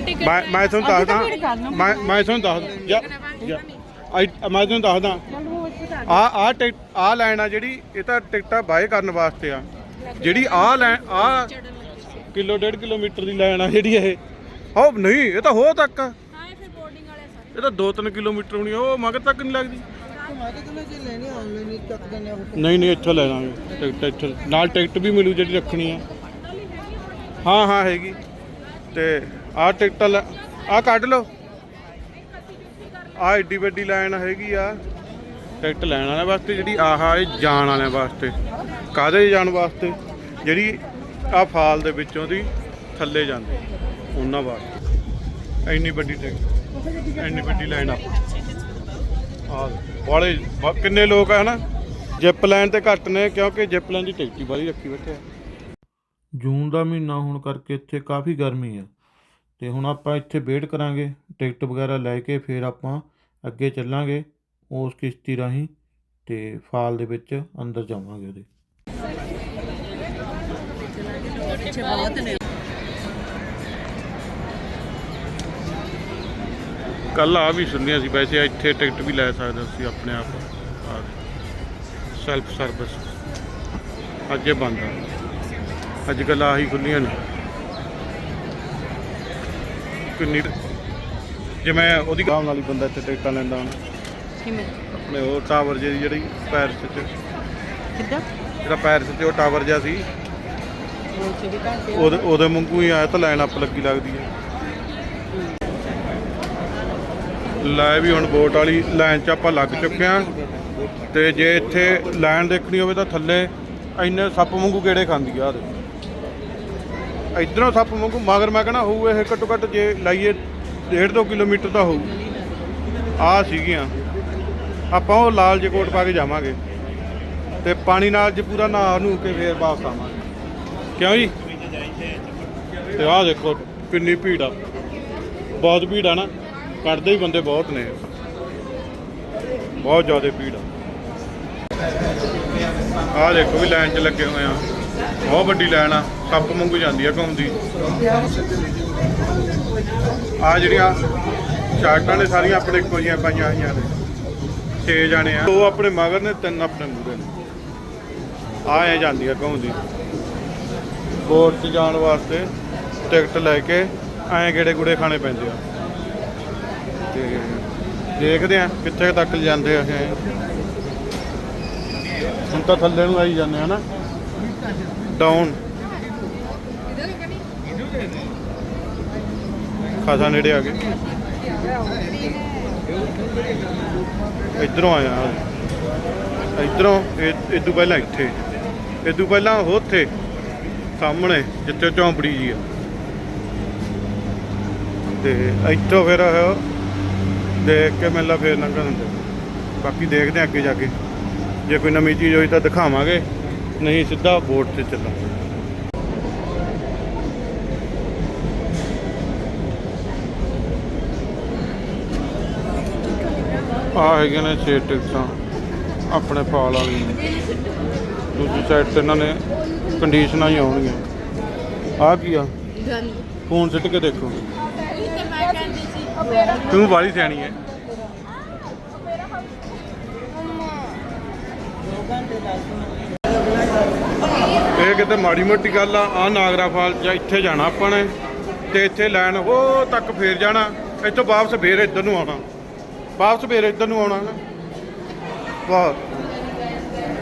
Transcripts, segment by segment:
ਮੈਂ ਮੈਂ ਤੁਹਾਨੂੰ ਦੱਸਦਾ। ਮੈਂ ਮੈਂ ਤੁਹਾਨੂੰ ਦੱਸਦਾ ਜਾ ਜਾ ਆਈ- ਮੈਂ ਤੁਹਾਨੂੰ ਦੱਸਦਾ। ਆ ਆ ਟਿਕਟ ਆ ਲਾਈਨ ਆ ਜਿਹੜੀ ਇਹ ਤਾਂ ਟਿਕਟਾਂ ਬਾਏ ਕਰਨ ਵਾਸਤੇ ਆ। ਜਿਹੜੀ ਆ ਲਾਈਨ ਆ ਕਿਲੋ ਡੇਢ ਕਿਲੋਮੀਟਰ ਦੀ ਲਾਈਨ ਆ ਜਿਹੜੀ ਇਹ। ਉਹ ਨਹੀਂ ਇਹ ਤਾਂ ਹੋ ਤੱਕ। ਆ ਹਾਂ ਇਹ ਫਿਰ ਬੋਰਡਿੰਗ ਵਾਲੇ ਸਾਰੇ। ਇਹ ਤਾਂ 2-3 ਕਿਲੋਮੀਟਰ ਹੋਣੀ ਆ, ਉਹ ਮਗਰ ਤੱਕ ਨਹੀਂ ਲੱਗਦੀ। ਨਹੀਂ ਨਹੀਂ ਇੱਥੋਂ ਲੈ ਲਾਂਗੇ ਟਿਕਟ ਇੱਥੇ। ਨਾਲ ਟਿਕਟ ਵੀ ਮਿਲੂ ਜਿਹੜੀ ਰੱਖਣੀ ਆ। ਹਾਂ ਹਾਂ ਹੈਗੀ। ਤੇ ਆਹ ਟਿਕਟ ਆ ਕੱਢ ਲਓ। ਆ ਏਡੀ ਵੱਡੀ ਲਾਈਨ ਹੈਗੀ ਆ। ਟਿਕਟ ਲੈਣ ਵਾਲਿਆਂ ਵਾਸਤੇ, ਜਿਹੜੀ ਆਹਾ ਇਹ ਜਾਣ ਵਾਲਿਆਂ ਵਾਸਤੇ। ਕਾਹਦੇ ਜਾਣ ਵਾਸਤੇ? ਜਿਹੜੀ ਆ ਫਾਲ ਦੇ ਵਿੱਚੋਂ ਦੀ ਥੱਲੇ ਜਾਂਦੀ। ਉਹਨਾਂ ਵਾਸਤੇ। ਇੰਨੀ ਵੱਡੀ ਟਿਕਟ, ਇੰਨੀ ਵੱਡੀ ਲਾਈਨ ਆ। ਆ ਬਾਲੇ ਕਿੰਨੇ ਲੋਕ ਆ, ਹਨਾ? ਜਿਪ ਲਾਈਨ ਤੇ ਘੱਟ ਨੇ, ਕਿਉਂਕਿ ਜਿਪ ਲਾਈਨ ਦੀ ਟਿਕਟ ਹੀ ਵਾਲੀ ਰੱਖੀ ਬੈਠੇ ਆ। ਜੂਨ ਦਾ ਮਹੀਨਾ ਹੋਣ ਕਰਕੇ ਇੱਥੇ ਕਾਫੀ ਗਰਮੀ ਆ। ਅਤੇ ਹੁਣ ਆਪਾਂ ਇੱਥੇ ਵੇਟ ਕਰਾਂਗੇ, ਟਿਕਟ ਵਗੈਰਾ ਲੈ ਕੇ ਫਿਰ ਆਪਾਂ ਅੱਗੇ ਚੱਲਾਂਗੇ ਉਸ ਕਿਸ਼ਤੀ ਰਾਹੀਂ ਅਤੇ ਫਾਲ ਦੇ ਵਿੱਚ ਅੰਦਰ ਜਾਵਾਂਗੇ ਉਹਦੇ। ਪਿੱਛੇ ਬਹੁਤ ਨੇ ਕੱਲ ਆ ਵੀ ਸੁਣਿਆ ਸੀ, ਵੈਸੇ ਇੱਥੇ ਟਿਕਟ ਵੀ ਲੈ ਸਕਦੇ ਸੀ ਆਪਣੇ ਆਪ। ਸੈਲਫ ਸਰਵਿਸ ਅੱਜ ਇਹ ਬੰਦ ਆ। ਅੱਜ ਕੱਲ ਆਹੀ ਖੁੱਲੀਆਂ ਨੇ। ਕਿੰਨੀ ਜਿਵੇਂ ਉਹਦੀ ਗਾਮ ਨਾਲ ਹੀ ਬੰਦਾ ਇੱਥੇ ਟਿਕਟਾਂ ਲੈਂਦਾ ਹੁਣ। ਕਿਵੇਂ? ਆਪਣੇ ਉਹ ਟਾਵਰ ਜਿਹੀ ਜਿਹੜੀ ਪੈਰਿਸ 'ਚ ਕਿੱਦਾਂ? ਜਿਹੜਾ ਪੈਰਿਸ 'ਚ ਉਹ ਟਾਵਰ ਜਿਹਾ ਸੀ। ਉਹ ਚ ਵੀ ਘੰਟੇ ਉਹਦੇ ਉਹਦੇ ਵਾਂਗੂ ਹੀ ਆਇਆ ਤਾਂ ਲਾਈਨ ਅਪ ਲੱਗੀ ਲੱਗਦੀ ਹੈ। ਲੈ ਵੀ ਹੁਣ ਬੋਟ ਵਾਲੀ ਲਾਈਨ 'ਚ ਆਪਾਂ ਲੱਗ ਚੁੱਕੇ ਆ ਤੇ ਜੇ ਇੱਥੇ ਲਾਈਨ ਦੇਖਣੀ ਹੋਵੇ ਤਾਂ ਥੱਲੇ ਇੰਨੇ ਸੱਪ ਵਾਂਗੂ ਗੇੜੇ ਖਾਂਦੀ ਆ ਉਹਦੇ ਇਧਰੋਂ ਸੱਪ ਵਾਂਗੂ, ਮਗਰ ਮੈਂ ਕਹਣਾ ਹੋਊ, ਇਹ ਘੱਟੋ ਘੱਟ ਜੇ ਲਾਈਏ 1.5 ਕਿਲੋਮੀਟਰ ਤਾਂ ਹੋਊ। ਆ ਸੀਗੀਆਂ। ਆਪਾਂ ਉਹ ਲਾਲ ਜੇ ਕੋਟ ਪਾ ਕੇ ਜਾਵਾਂਗੇ। ਤੇ ਪਾਣੀ ਨਾਲ ਜੇ ਪੂਰਾ ਨਹਾ ਨੂੰ ਕੇ ਫੇਰ ਵਾਪਸ ਆਵਾਂਗੇ। ਕਿਉਂ ਜੀ? ਤੇ ਆਹ ਦੇਖੋ, ਕਿੰਨੀ ਭੀੜ ਆ। ਬਹੁਤ ਭੀੜ ਆ ਨਾ। ਕੱਢਦੇ ਹੀ ਬੰਦੇ ਬਹੁਤ ਨੇ। ਬਹੁਤ ਜ਼ਿਆਦਾ ਭੀੜ ਆ। ਆਹ ਦੇਖੋ ਵੀ ਲਾਈਨ 'ਚ ਲੱਗੇ ਹੋਏ ਆ। ਬਹੁਤ ਵੱਡੀ ਲਾਈਨ ਆ, ਸੱਪ ਵਾਂਗੂ ਜਾਂਦੀ ਆ ਘੁੰਮਦੀ ਆ ਜਿਹੜੀਆਂ ਚਾਰਟਾਂ ਨੇ ਸਾਰੀਆਂ ਆਪਣੇ ਇੱਕੋ ਜਿਹੀਆਂ ਪਾਈਆਂ ਹੋਈਆਂ ਨੇ। 6 ਜਾਣੇ ਆ। ਦੋ ਆਪਣੇ ਮਗਰ ਨੇ, ਤਿੰਨ ਆਪਣੇ ਮੂਹਰੇ ਨੇ। ਆ ਐ ਜਾਂਦੀ ਆ ਘੁੰਮਦੀ ਬੋਟ 'ਚ ਜਾਣ ਵਾਸਤੇ ਟਿਕਟ ਲੈ ਕੇ ਐਂ ਗੇੜੇ ਗੁੜੇ ਖਾਣੇ ਪੈਂਦੇ ਆ। ਤੇ ਦੇਖਦੇ ਆ ਕਿੱਥੇ ਤੱਕ ਜਾਂਦੇ ਆ ਇਹ। ਹੁਣ ਤਾਂ ਥੱਲੇ ਨੂੰ ਆਈ ਜਾਂਦੇ ਆ ਨਾ। ਡਾਊਨ ਖਾਸਾ ਨੇੜੇ ਆ ਗਏ। ਇਧਰੋਂ ਆਇਆ ਇਧਰੋਂ, ਇਹ ਇਦੋਂ ਪਹਿਲਾਂ ਇੱਥੇ। ਇਦੋਂ ਪਹਿਲਾਂ ਉਹ ਉੱਥੇ, ਸਾਹਮਣੇ, ਜਿੱਥੇ ਝੌਂਪੜੀ ਜੀ ਆ। ਤੇ ਇੱਥੋਂ ਫਿਰ ਦੇਖ ਕੇ ਮੈਨੂੰ ਫੇਰ ਲੰਘਣ ਦਿੰਦੇ। ਬਾਕੀ ਦੇਖਦੇ ਹਾਂ ਅੱਗੇ ਜਾ ਕੇ। ਜੇ ਕੋਈ ਨਵੀਂ ਚੀਜ਼ ਹੋਈ ਤਾਂ ਦਿਖਾਵਾਂਗੇ। ਨਹੀਂ, ਸਿੱਧਾ ਬੋਟ ਤੇ ਚੱਲਾਂਗੇ ਆ ਹੈਗੇ ਨੇ ਛੇ ਟਿਕਟਾਂ, ਆਪਣੇ ਫਾਲ ਵਾਲੀਆਂ ਦੂਜੀ ਸਾਈਡ ਤੇ ਇਹਨਾਂ ਨੇ ਕੰਡੀਸ਼ਨਾਂ ਹੀ ਆਉਣਗੀਆਂ। ਆ ਕੀ ਆ? ਫੋਨ ਸਿੱਟ ਕੇ ਦੇਖੋ। ਤੂੰ ਬਾਲੀ ਸਿਆਣੀ ਹੈ ਇਹ ਕਿਤੇ ਮਾੜੀ ਮੋਟੀ ਗੱਲ ਆ ਆ ਨਾਗਰਾ ਫਾਲ ਜਾਂ ਇੱਥੇ ਜਾਣਾ ਆਪਾਂ ਨੇ, ਤੇ ਇੱਥੇ ਲੈਣ ਉਹ ਤੱਕ ਫੇਰ ਜਾਣਾ, ਇੱਥੋਂ ਵਾਪਸ ਫੇਰ ਇੱਧਰ ਨੂੰ ਆਉਣਾ। ਵਾਪਸ ਫੇਰ ਇੱਧਰ ਨੂੰ ਆਉਣਾ ਨਾ।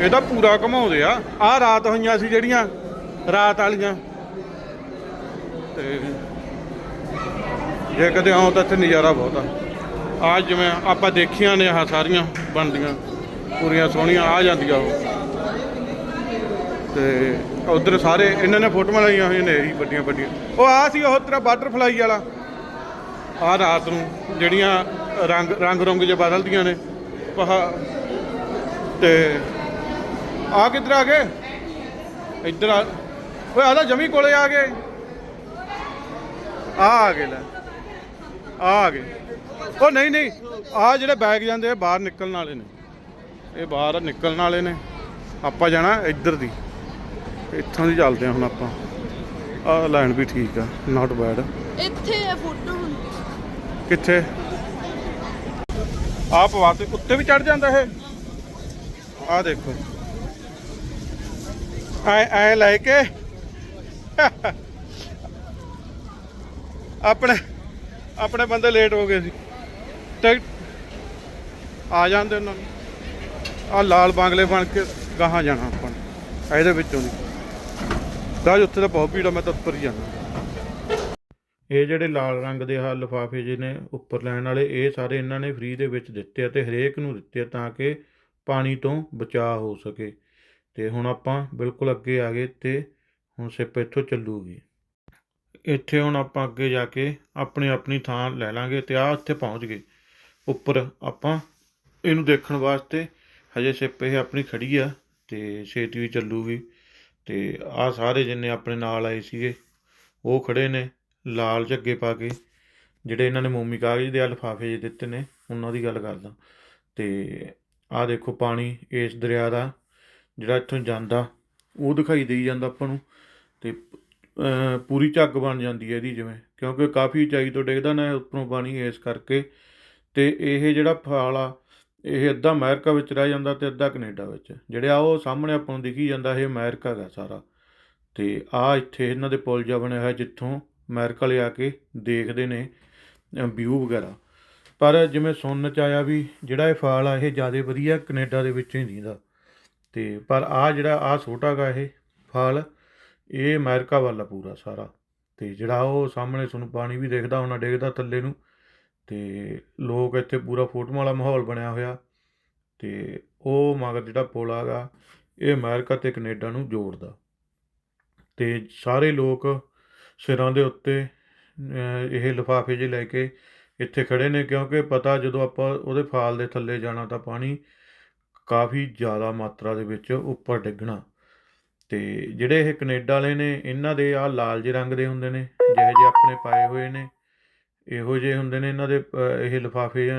ਇਹਦਾ ਪੂਰਾ ਘਮਾਉਂਦੇ ਆ। ਆ ਰਾਤ ਹੋਈਆਂ ਸੀ ਜਿਹੜੀਆਂ, ਰਾਤ ਵਾਲੀਆਂ। ਤੇ ਜੇ ਕਦੇ ਆਉਂ ਤਾਂ ਇੱਥੇ ਨਜ਼ਾਰਾ ਬਹੁਤ ਆ। ਆ ਜਿਵੇਂ ਆਪਾਂ ਦੇਖੀਆਂ ਨੇ ਆਹ ਸਾਰੀਆਂ ਬਣਦੀਆਂ, ਪੂਰੀਆਂ ਸੋਹਣੀਆਂ ਆ ਜਾਂਦੀਆਂ ਉਹ। ਤੇ ਉਧਰ ਸਾਰੇ ਇਹਨਾਂ ਨੇ ਫੋਟੋਆਂ ਲਾਈਆਂ ਹੋਈਆਂ ਨੇ ਇਹੀ ਵੱਡੀਆਂ ਵੱਡੀਆਂ। ਉਹ ਆ ਸੀ ਉਹ ਤੇਰਾ ਬਟਰਫਲਾਈ ਵਾਲਾ। ਆ ਰਾਤ ਨੂੰ ਜਿਹੜੀਆਂ ਰੰਗ ਰੰਗ ਰੰਗ ਜੇ ਬਦਲਦੀਆਂ ਨੇ ਪਹਾ ਤੇ ਆ ਕਿੱਧਰ ਆ ਗਏ? ਇੱਧਰ ਆ। ਓਏ ਆ ਜਮੀ ਕੋਲੇ ਆ ਗਏ। ਆ ਆ ਗਏ ਲੈ। ਆ ਆ ਗਏ। ਉਹ ਨਹੀਂ ਨਹੀਂ ਆ ਜਿਹੜੇ ਬੈਗ ਜਾਂਦੇ ਆ, ਬਾਹਰ ਨਿਕਲਣ ਵਾਲੇ ਨੇ। ਇਹ ਬਾਹਰ ਨਿਕਲਣ ਵਾਲੇ ਨੇ। ਆਪਾਂ ਜਾਣਾ ਇੱਧਰ ਦੀ। ਇੱਥੋਂ ਦੀ ਚੱਲਦੇ ਆ ਹੁਣ ਆਪਾਂ। ਆਹ ਲਾਈਨ ਵੀ ਠੀਕ ਆ ਨਾਟ ਬੈਡ ਇੱਥੇ ਆ ਫੋਟੋ ਹੁਣ। ਕਿੱਥੇ? ਆਪ ਵਾਤੇ ਉੱਤੇ ਵੀ ਚੜ ਜਾਂਦਾ ਇਹ। ਆ ਦੇਖੋ। ਐ ਐ ਲੈ ਕੇ। ਆਪਣੇ ਆਪਣੇ ਬੰਦੇ ਲੇਟ ਹੋ ਗਏ ਸੀ। ਤੇ ਆ ਜਾਂਦੇ ਉਹਨਾਂ ਨੂੰ। ਆ ਲਾਲ ਬਾਂਗਲੇ ਬਣ ਕੇ ਗਾਹਾਂ ਜਾਣਾ ਆਪਾਂ ਇਹਦੇ ਵਿੱਚੋਂ ਦੀ ਗਾਜ ਉੱਥੇ ਤਾਂ ਬਹੁਤ ਭੀੜ ਆ, ਮੈਂ ਤਾਂ ਉੱਪਰ ਹੀ ਜਾਣਾ ਇਹ ਜਿਹੜੇ ਲਾਲ ਰੰਗ ਦੇ ਆ ਲਿਫਾਫੇ ਜਿਹੇ ਨੇ ਉੱਪਰ ਲੈਣ ਵਾਲੇ, ਇਹ ਸਾਰੇ ਇਹਨਾਂ ਨੇ ਫ੍ਰੀ ਦੇ ਵਿੱਚ ਦਿੱਤੇ ਆ ਤੇ ਹਰੇਕ ਨੂੰ ਦਿੱਤੇ ਆ ਤਾਂ ਕਿ ਪਾਣੀ ਤੋਂ ਬਚਾਅ ਹੋ ਸਕੇ। ਤੇ ਹੁਣ ਆਪਾਂ ਬਿਲਕੁਲ ਅੱਗੇ ਆ ਗਏ ਤੇ ਹੁਣ ਸਿਪ ਇੱਥੋਂ ਚੱਲੂਗੀ। ਇੱਥੇ ਹੁਣ ਆਪਾਂ ਅੱਗੇ ਜਾ ਕੇ ਆਪਣੀ ਆਪਣੀ ਥਾਂ ਲੈ ਲਾਂਗੇ ਤੇ ਆ ਉੱਥੇ ਪਹੁੰਚ ਗਏ। ਉੱਪਰ ਆਪਾਂ ਇਹਨੂੰ ਦੇਖਣ ਵਾਸਤੇ ਹਜੇ ਸਿਪ ਇਹ ਆਪਣੀ ਖੜੀ ਆ ਤੇ ਛੇਤੀ ਵੀ ਚੱਲੂਗੀ। ਤੇ ਆਹ ਸਾਰੇ ਜਿੰਨੇ ਆਪਣੇ ਨਾਲ ਆਏ ਸੀਗੇ, ਉਹ ਖੜੇ ਨੇ, ਲਾਲ ਝੱਗੇ ਪਾ ਕੇ, ਜਿਹੜੇ ਇਹਨਾਂ ਨੇ ਮੋਮੀ ਕਾਗਜ਼ ਦੇ ਆ ਲਿਫਾਫੇ ਜਿਹੇ ਦਿੱਤੇ ਨੇ, ਉਹਨਾਂ ਦੀ ਗੱਲ ਕਰਦਾ। ਤੇ ਆਹ ਦੇਖੋ ਪਾਣੀ ਇਸ ਦਰਿਆ ਦਾ, ਜਿਹੜਾ ਇੱਥੋਂ ਜਾਂਦਾ, ਉਹ ਦਿਖਾਈ ਦੇਈ ਜਾਂਦਾ ਆਪਾਂ ਨੂੰ, ਤੇ ਪੂਰੀ ਝੱਗ ਬਣ ਜਾਂਦੀ ਹੈ ਇਹਦੀ ਜਿਵੇਂ, ਕਿਉਂਕਿ ਕਾਫੀ ਉਚਾਈ ਤੋਂ ਡਿੱਗਦਾ ਨਾ ਉੱਪਰੋਂ ਪਾਣੀ ਇਸ ਕਰਕੇ, ਤੇ ਇਹ ਜਿਹੜਾ ਫਾਲ ਆ ਇਹ ਅੱਧਾ ਅਮਰੀਕਾ ਵਿੱਚ ਰਹਿ ਜਾਂਦਾ ਤੇ ਅੱਧਾ ਕੈਨੇਡਾ ਵਿੱਚ। ਜਿਹੜਾ ਉਹ ਸਾਹਮਣੇ ਆਪਾਂ ਨੂੰ ਦਿਖੀ ਜਾਂਦਾ, ਇਹ ਅਮਰੀਕਾ ਦਾ ਸਾਰਾ। ਤੇ ਆ ਇੱਥੇ ਇਹਨਾਂ ਦੇ ਪੁਲ ਜਿਹਾ ਬਣਿਆ ਹੋਇਆ, ਜਿੱਥੋਂ ਅਮਰੀਕਾ ਵਾਲੇ ਆ ਕੇ ਦੇਖਦੇ ਨੇ ਵਿਊ ਵਗੈਰਾ। ਪਰ ਜਿਵੇਂ ਸੁਣਨ ਚ ਆਇਆ ਵੀ ਜਿਹੜਾ ਇਹ ਫਾਲ ਆ, ਇਹ ਜ਼ਿਆਦਾ ਵਧੀਆ ਕੈਨੇਡਾ ਦੇ ਵਿੱਚੋਂ ਹੀ ਦਿੰਦਾ ਤੇ ਪਰ ਆ ਜਿਹੜਾ, ਆ ਛੋਟਾ ਗਾ ਇਹ ਫਾਲ, ਇਹ ਅਮਰੀਕਾ ਵਾਲਾ ਪੂਰਾ ਸਾਰਾ। ਤੇ ਜਿਹੜਾ ਉਹ ਸਾਹਮਣੇ ਤੁਹਾਨੂੰ ਪਾਣੀ ਵੀ ਦੇਖਦਾ ਹੋਣਾ ਡਿੱਗਦਾ ਥੱਲੇ ਨੂੰ। ਤੇ ਲੋਕ ਇੱਥੇ ਪੂਰਾ ਫੋਟੋਆਂ ਵਾਲਾ ਮਾਹੌਲ ਬਣਿਆ ਹੋਇਆ ਅਤੇ ਉਹ ਮਗਰ ਜਿਹੜਾ ਪੁਲ ਆਗਾ, ਇਹ ਅਮੈਰੀਕਾ ਅਤੇ ਕੈਨੇਡਾ ਨੂੰ ਜੋੜਦਾ। ਅਤੇ ਸਾਰੇ ਲੋਕ ਸਿਰਾਂ ਦੇ ਉੱਤੇ ਇਹ ਲਿਫਾਫੇ ਜਿਹੇ ਲੈ ਕੇ ਇੱਥੇ ਖੜੇ ਨੇ ਕਿਉਂਕਿ ਪਤਾ ਜਦੋਂ ਆਪਾਂ ਉਹਦੇ ਫਾਲ ਦੇ ਥੱਲੇ ਜਾਣਾ ਤਾਂ ਪਾਣੀ ਕਾਫੀ ਜ਼ਿਆਦਾ ਮਾਤਰਾ ਦੇ ਵਿੱਚ ਉੱਪਰ ਡਿੱਗਣਾ। ਤੇ ਜਿਹੜੇ ਇਹ ਕੈਨੇਡਾ ਵਾਲੇ ਨੇ, ਇਹਨਾਂ ਦੇ ਆ ਲਾਲ ਜਿਹੇ ਰੰਗ ਦੇ ਹੁੰਦੇ ਨੇ, ਜਿਹੇ ਜਿਹੇ ਆਪਣੇ ਪਾਏ ਹੋਏ ਨੇ। ਇਹੋ ਜਿਹੇ ਹੁੰਦੇ ਨੇ ਇਹਨਾਂ ਦੇ ਇਹ ਲਿਫਾਫੇ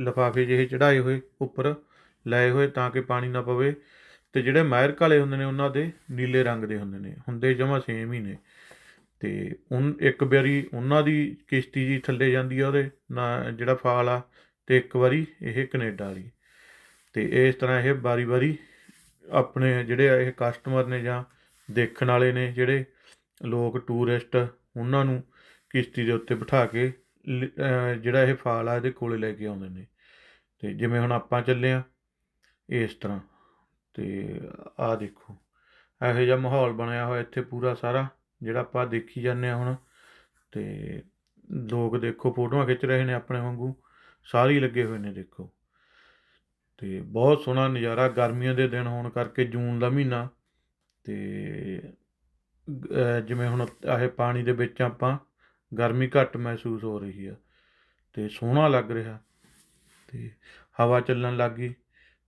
ਲਿਫਾਫੇ ਜਿਹੇ ਚੜਾਏ ਹੋਏ ਉੱਪਰ ਲਾਏ ਹੋਏ ਤਾਂ ਕਿ ਪਾਣੀ ਨਾ ਪਵੇ ਤੇ ਜਿਹੜੇ ਅਮਰੀਕਾ ਕਾਲੇ ਹੁੰਦੇ ਨੇ ਉਹਨਾਂ ਦੇ ਨੀਲੇ ਰੰਗ ਦੇ ਹੁੰਦੇ ਨੇ, ਹੁੰਦੇ ਜਮਾ ਸੇਮ ਹੀ ਨੇ। ਤੇ ਉਨ, ਇੱਕ ਵਾਰੀ ਉਹਨਾਂ ਦੀ ਕਿਸ਼ਤੀ ਜੀ ਥੱਲੇ ਜਾਂਦੀ ਆ ਉਹਦੇ ਨਾ, ਜਿਹੜਾ ਫਾਲ ਆ ਤੇ ਇੱਕ ਵਾਰੀ ਇਹ ਕੈਨੇਡਾ ਵਾਲੀ। ਤੇ ਇਸ ਤਰ੍ਹਾਂ ਇਹ ਵਾਰੀ-ਵਾਰੀ ਆਪਣੇ ਜਿਹੜੇ ਇਹ ਕਸਟਮਰ ਨੇ ਜਾਂ ਦੇਖਣ ਵਾਲੇ ਨੇ ਜਿਹੜੇ ਲੋਕ ਟੂਰਿਸਟ ਉਹਨਾਂ ਨੂੰ ਕਿਸ਼ਤੀ ਦੇ ਉੱਤੇ ਬਿਠਾ ਕੇ ਲ- ਜਿਹੜਾ ਇਹ ਫਾਲ ਆ ਇਹਦੇ ਕੋਲੇ ਲੈ ਕੇ ਆਉਂਦੇ ਨੇ। ਤੇ ਜਿਵੇਂ ਹੁਣ ਆਪਾਂ ਚੱਲੇ ਆ ਇਸ ਤਰ੍ਹਾਂ। ਤੇ ਆਹ ਦੇਖੋ, ਇਹੋ ਜਿਹਾ ਮਾਹੌਲ ਬਣਿਆ ਹੋਇਆ ਇੱਥੇ ਪੂਰਾ ਸਾਰਾ, ਜਿਹੜਾ ਆਪਾਂ ਦੇਖੀ ਜਾਂਦੇ ਆ ਹੁਣ। ਤੇ ਲੋਕ ਦੇਖੋ ਫੋਟੋਆਂ ਖਿੱਚ ਰਹੇ ਨੇ ਆਪਣੇ ਵਾਂਗੂ, ਸਾਰੇ ਹੀ ਲੱਗੇ ਹੋਏ ਨੇ ਦੇਖੋ। ਤੇ ਬਹੁਤ ਸੋਹਣਾ ਨਜ਼ਾਰਾ ਗਰਮੀਆਂ ਦੇ ਦਿਨ ਹੋਣ ਕਰਕੇ ਜੂਨ ਦਾ ਮਹੀਨਾ। ਤੇ ਜਿਵੇਂ ਹੁਣ ਆਹ ਪਾਣੀ ਦੇ ਵਿੱਚ ਆਪਾਂ ਗਰਮੀ ਘੱਟ ਮਹਿਸੂਸ ਹੋ ਰਹੀ ਆ ਤੇ ਸੋਹਣਾ ਲੱਗ ਰਿਹਾ ਤੇ ਹਵਾ ਚੱਲਣ ਲੱਗ ਗਈ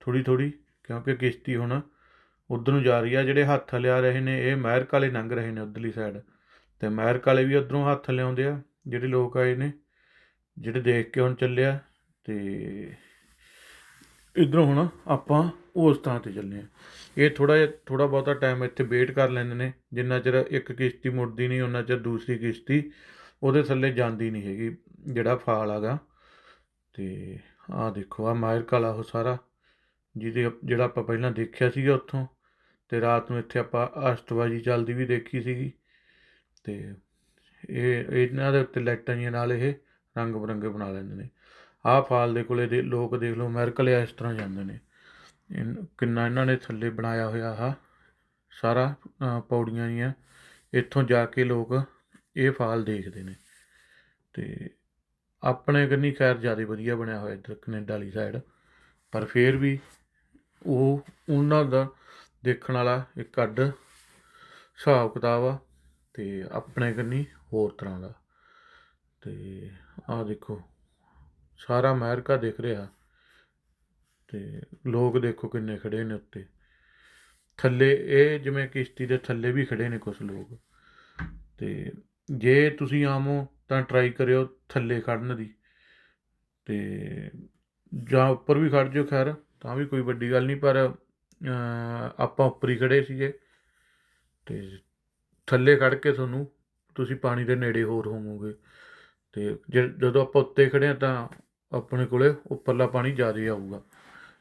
ਥੋੜੀ ਥੋੜੀ ਕਿਉਂਕਿ ਕਿਸ਼ਤੀ ਹੁਣ ਉਧਰ ਨੂੰ ਜਾ ਰਹੀ ਆ, ਜਿਹੜੇ ਹੱਥ ਲਿਆ ਰਹੇ ਨੇ, ਇਹ ਅਮਰੀਕਾ ਵਾਲੇ ਲੰਘ ਰਹੇ ਨੇ ਉਧਰਲੀ ਸਾਈਡ ਤੇ ਅਮਰੀਕਾ ਵਾਲੇ ਵੀ ਉਧਰੋਂ ਹੱਥ ਲਿਆਉਂਦੇ ਆ, ਜਿਹੜੇ ਲੋਕ ਆਏ ਨੇ, ਜਿਹੜੇ ਦੇਖ ਕੇ ਹੁਣ ਚੱਲਿਆ ਤੇ ਇਧਰੋਂ ਹੁਣ ਆਪਾਂ ਉਸ ਥਾਂ ਤੇ ਚੱਲੇ ਆ। ਇਹ ਥੋੜਾ ਜਿਹਾ ਥੋੜਾ ਬਹੁਤਾ ਟਾਈਮ ਇੱਥੇ ਵੇਟ ਕਰ ਲੈਂਦੇ ਨੇ, ਜਿੰਨਾ ਚਿਰ ਇੱਕ ਕਿਸ਼ਤੀ ਮੁੜਦੀ ਨਹੀਂ ਉਹਨਾਂ ਚਿਰ ਦੂਸਰੀ ਕਿਸ਼ਤੀ ਉਹਦੇ ਥੱਲੇ ਜਾਂਦੀ ਨਹੀਂ ਹੈਗੀ, ਜਿਹੜਾ ਫਾਲ ਆਗਾ। ਤੇ ਆਹ ਦੇਖੋ ਆ ਮਾਇਰ ਕਾਲਾ ਉਹ ਸਾਰਾ, ਜਿਹਦੇ ਜਿਹੜਾ ਆਪਾਂ ਪਹਿਲਾਂ ਦੇਖਿਆ ਸੀਗਾ ਉੱਥੋਂ, ਤੇ ਰਾਤ ਨੂੰ ਇੱਥੇ ਆਪਾਂ ਅਸ਼ਤਬਾਜੀ ਚੱਲਦੀ ਵੀ ਦੇਖੀ ਸੀਗੀ। ਤੇ ਇਹ, ਇਹਨਾਂ ਦੇ ਉੱਤੇ ਲਾਈਟਾਂ ਜੀਆਂ ਨਾਲ ਇਹ ਰੰਗ ਬਰੰਗੇ ਬਣਾ ਲੈਂਦੇ ਨੇ। ਆਹ ਫਾਲ ਦੇ ਕੋਲੇ ਦੇ, ਲੋਕ ਦੇਖ ਲਓ ਅਮਰੀਕਾ ਲਈ ਇਸ ਤਰ੍ਹਾਂ ਜਾਂਦੇ ਨੇ। ਇਨ- ਕਿੰਨਾ ਇਹਨਾਂ ਨੇ ਥੱਲੇ ਬਣਾਇਆ ਹੋਇਆ ਆ ਸਾਰਾ ਪੌੜੀਆਂ ਜੀਆਂ। ਇੱਥੋਂ ਜਾ ਕੇ ਲੋਕ ਇਹ ਫਾਲ ਦੇਖਦੇ ਨੇ। ਤੇ ਆਪਣੇ ਕੰਨੀ ਖੈਰ ਜ਼ਿਆਦਾ ਵਧੀਆ ਬਣਿਆ ਹੋਇਆ ਇੱਧਰ ਕੈਨੇਡਾ ਵਾਲੀ ਸਾਈਡ ਪਰ ਫਿਰ ਵੀ ਉਹ ਉਹਨਾਂ ਦਾ ਦੇਖਣ ਵਾਲਾ ਇੱਕ ਅੱਡ ਹਿਸਾਬ ਕਿਤਾਬ ਆ ਤੇ ਆਪਣੇ ਕੰਨੀ ਹੋਰ ਤਰ੍ਹਾਂ ਦਾ। ਤੇ ਆਹ ਦੇਖੋ, ਸਾਰਾ ਅਮਰੀਕਾ ਦਿਖ ਰਿਹਾ। ਤੇ ਲੋਕ ਦੇਖੋ ਕਿੰਨੇ ਖੜੇ ਨੇ ਉੱਤੇ। ਥੱਲੇ ਇਹ ਜਿਵੇਂ ਕਿਸ਼ਤੀ ਦੇ ਥੱਲੇ ਵੀ ਖੜੇ ਨੇ ਕੁਝ ਲੋਕ। ਤੇ ਜੇ ਤੁਸੀਂ ਆਵੋ ਤਾਂ ਟਰਾਈ ਕਰਿਓ ਥੱਲੇ ਖੜਨ ਦੀ। ਤੇ ਜਾਂ ਉੱਪਰ ਵੀ ਖੜ ਜਿਓ ਖੈਰ, ਤਾਂ ਵੀ ਕੋਈ ਵੱਡੀ ਗੱਲ ਨਹੀਂ, ਪਰ ਆਪਾਂ ਉੱਪਰ ਹੀ ਖੜੇ ਸੀਗੇ। ਤੇ ਥੱਲੇ ਖੜ ਕੇ ਤੁਹਾਨੂੰ ਤੁਸੀਂ ਪਾਣੀ ਦੇ ਨੇੜੇ ਹੋਰ ਹੋਵੋਗੇ। ਤੇ ਜੇ- ਜਦੋਂ ਆਪਾਂ ਉੱਤੇ ਖੜੇ ਆ ਤਾਂ ਆਪਣੇ ਕੋਲੇ ਉੱਪਰਲਾ ਪਾਣੀ ਜ਼ਿਆਦਾ ਆਊਗਾ।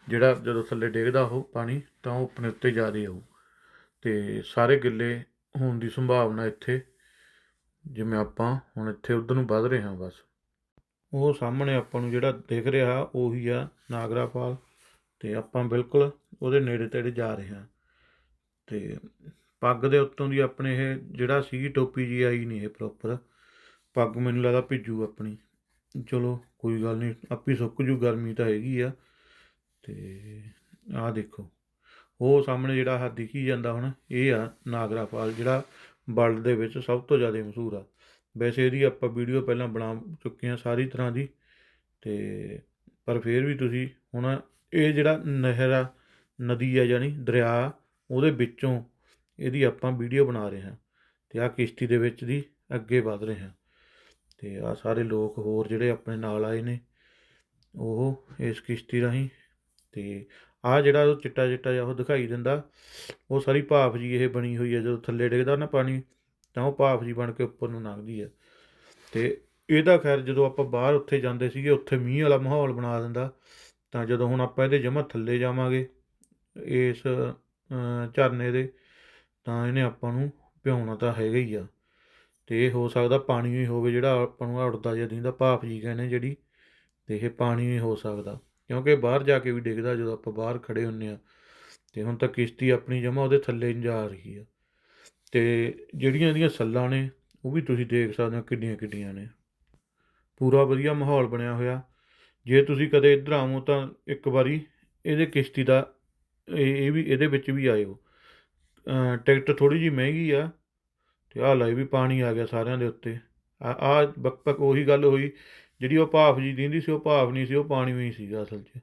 ਜਿਹੜਾ ਜਦੋਂ ਥੱਲੇ ਡਿੱਗਦਾ ਉਹ ਪਾਣੀ ਤਾਂ ਉਹ ਆਪਣੇ ਉੱਤੇ ਜ਼ਿਆਦਾ ਆਊ। ਤੇ ਸਾਰੇ ਗਿੱਲੇ ਹੋਣ ਦੀ ਸੰਭਾਵਨਾ ਇੱਥੇ ਜਿਵੇਂ ਆਪਾਂ ਹੁਣ ਇੱਥੇ ਉਧਰ ਨੂੰ ਵੱਧ ਰਹੇ ਹਾਂ ਬਸ। ਉਹ ਸਾਹਮਣੇ ਆਪਾਂ ਨੂੰ ਜਿਹੜਾ ਦਿਖ ਰਿਹਾ ਉਹੀ ਆ ਨਾਗਰਾ ਫਾਲ ਤੇ ਆਪਾਂ ਬਿਲਕੁਲ ਉਹਦੇ ਨੇੜੇ ਤੇੜੇ ਜਾ ਰਹੇ ਹਾਂ। ਤੇ ਪੱਗ ਦੇ ਉੱਤੋਂ ਦੀ ਆਪਣੇ ਇਹ ਜਿਹੜਾ ਸੀ ਟੋਪੀ ਜੀ ਆਈ ਨਹੀਂ ਇਹ ਪ੍ਰੋਪਰ ਪੱਗ ਮੈਨੂੰ ਲੱਗਦਾ ਭਿੱਜੂ ਆਪਣੀ। ਚਲੋ ਕੋਈ ਗੱਲ ਨਹੀਂ, ਆਪੀ ਸੁੱਕ ਜੂ, ਗਰਮੀ ਤਾਂ ਹੈਗੀ ਆ। ਤੇ ਆਹ ਦੇਖੋ, ਉਹ ਸਾਹਮਣੇ ਜਿਹੜਾ ਆ ਦਿਖੀ ਜਾਂਦਾ ਹੁਣ, ਇਹ ਆ ਨਾਗਰਾ ਫਾਲ ਜਿਹੜਾ ਵਰਲਡ ਦੇ ਵਿੱਚ ਸਭ ਤੋਂ ਜ਼ਿਆਦਾ ਮਸ਼ਹੂਰ ਆ। ਵੈਸੇ ਇਹਦੀ ਆਪਾਂ ਵੀਡੀਓ ਪਹਿਲਾਂ ਬਣਾ ਚੁੱਕੇ ਹਾਂ ਸਾਰੀ ਤਰ੍ਹਾਂ ਦੀ। ਤੇ ਪਰ ਫਿਰ ਵੀ ਤੁਸੀਂ ਹੁਣ ਇਹ ਜਿਹੜਾ ਨਹਿਰ ਆ, ਨਦੀ ਆ ਜਾਨੀ ਦਰਿਆ, ਉਹਦੇ ਵਿੱਚੋਂ ਇਹਦੀ ਆਪਾਂ ਵੀਡੀਓ ਬਣਾ ਰਹੇ ਹਾਂ। ਤੇ ਆ ਕਿਸ਼ਤੀ ਦੇ ਵਿੱਚ ਦੀ ਅੱਗੇ ਵਧ ਰਹੇ ਹਾਂ। ਤੇ ਆ ਸਾਰੇ ਲੋਕ ਹੋਰ ਜਿਹੜੇ ਆਪਣੇ ਨਾਲ ਆਏ ਨੇ, ਉਹ ਇਸ ਕਿਸ਼ਤੀ ਰਾਹੀਂ ਤੇ ਆਹ ਜਿਹੜਾ ਉਹ ਚਿੱਟਾ ਚਿੱਟਾ ਜਿਹਾ ਉਹ ਦਿਖਾਈ ਦਿੰਦਾ, ਉਹ ਸਾਰੀ ਭਾਫ ਜੀ ਇਹ ਬਣੀ ਹੋਈ ਹੈ, ਜਦੋਂ ਥੱਲੇ ਡਿੱਗਦਾ ਨਾ ਪਾਣੀ, ਤਾਂ ਉਹ ਭਾਫ ਜੀ ਬਣ ਕੇ ਉੱਪਰ ਨੂੰ ਲੰਘਦੀ ਹੈ। ਤੇ ਇਹਦਾ ਖੈਰ ਜਦੋਂ ਆਪਾਂ ਬਾਹਰ ਉੱਥੇ ਜਾਂਦੇ ਸੀਗੇ, ਉੱਥੇ ਮੀਂਹ ਵਾਲਾ ਮਾਹੌਲ ਬਣਾ ਦਿੰਦਾ, ਤਾਂ ਜਦੋਂ ਹੁਣ ਆਪਾਂ ਇਹਦੇ ਜਮਾ ਥੱਲੇ ਜਾਵਾਂਗੇ, ਇਸ ਝਰਨੇ ਦੇ, ਤਾਂ ਇਹਨੇ ਆਪਾਂ ਨੂੰ ਭਿਉਣਾ ਤਾਂ ਹੈਗਾ ਹੀ ਆ। ਤੇ ਇਹ ਹੋ ਸਕਦਾ ਪਾਣੀ ਹੀ ਹੋਵੇ ਜਿਹੜਾ ਆਪਾਂ ਨੂੰ ਉੜਦਾ ਜਿਹਾ ਦਿੰਦਾ ਭਾਫ ਜੀ ਕਹਿੰਦੇ ਜਿਹੜੀ, ਤੇ ਇਹ ਪਾਣੀ ਹੀ ਹੋ ਸਕਦਾ। ਕਿਉਂਕਿ ਬਾਹਰ ਜਾ ਕੇ ਵੀ ਡਿੱਗਦਾ ਜਦੋਂ ਆਪਾਂ ਬਾਹਰ ਖੜੇ ਹੁੰਨੇ ਆ ਤੇ ਹੁਣ ਤਾਂ ਕਿਸ਼ਤੀ ਆਪਣੀ ਜਮਾ ਉਹਦੇ ਥੱਲੇ ਨੂੰ ਜਾ ਰਹੀ ਆ। ਤੇ ਜਿਹੜੀਆਂ ਇਹਦੀਆਂ ਸੱਲਾਂ ਨੇ ਉਹ ਵੀ ਤੁਸੀਂ ਦੇਖ ਸਕਦੇ ਹੋ ਕਿੱਡੀਆਂ ਕਿੱਡੀਆਂ ਨੇ। ਪੂਰਾ ਵਧੀਆ ਮਾਹੌਲ ਬਣਿਆ ਹੋਇਆ। ਜੇ ਤੁਸੀਂ ਕਦੇ ਇੱਧਰ ਆਵੋ ਤਾਂ ਇੱਕ ਵਾਰੀ ਇਹਦੇ ਕਿਸ਼ਤੀ ਦਾ ਇਹ ਵੀ ਇਹਦੇ ਵਿੱਚ ਵੀ ਆਇਓ। ਅ, ਟਿਕਟ ਥੋੜੀ ਜੀ ਮਹਿੰਗੀ ਆ ਤੇ ਆਹ ਲਈ ਵੀ ਪਾਣੀ ਆ ਗਿਆ ਸਾਰਿਆਂ ਦੇ ਉੱਤੇ। ਆ ਆ ਬਕਬਕ ਉਹੀ ਗੱਲ ਹੋਈ ਜਿਹੜੀ ਉਹ ਭਾਫ ਜੀ ਦਿੰਦੀ ਸੀ, ਉਹ ਭਾਫ ਨਹੀਂ ਸੀ, ਉਹ ਪਾਣੀ ਵੀ ਸੀਗਾ ਅਸਲ 'ਚ।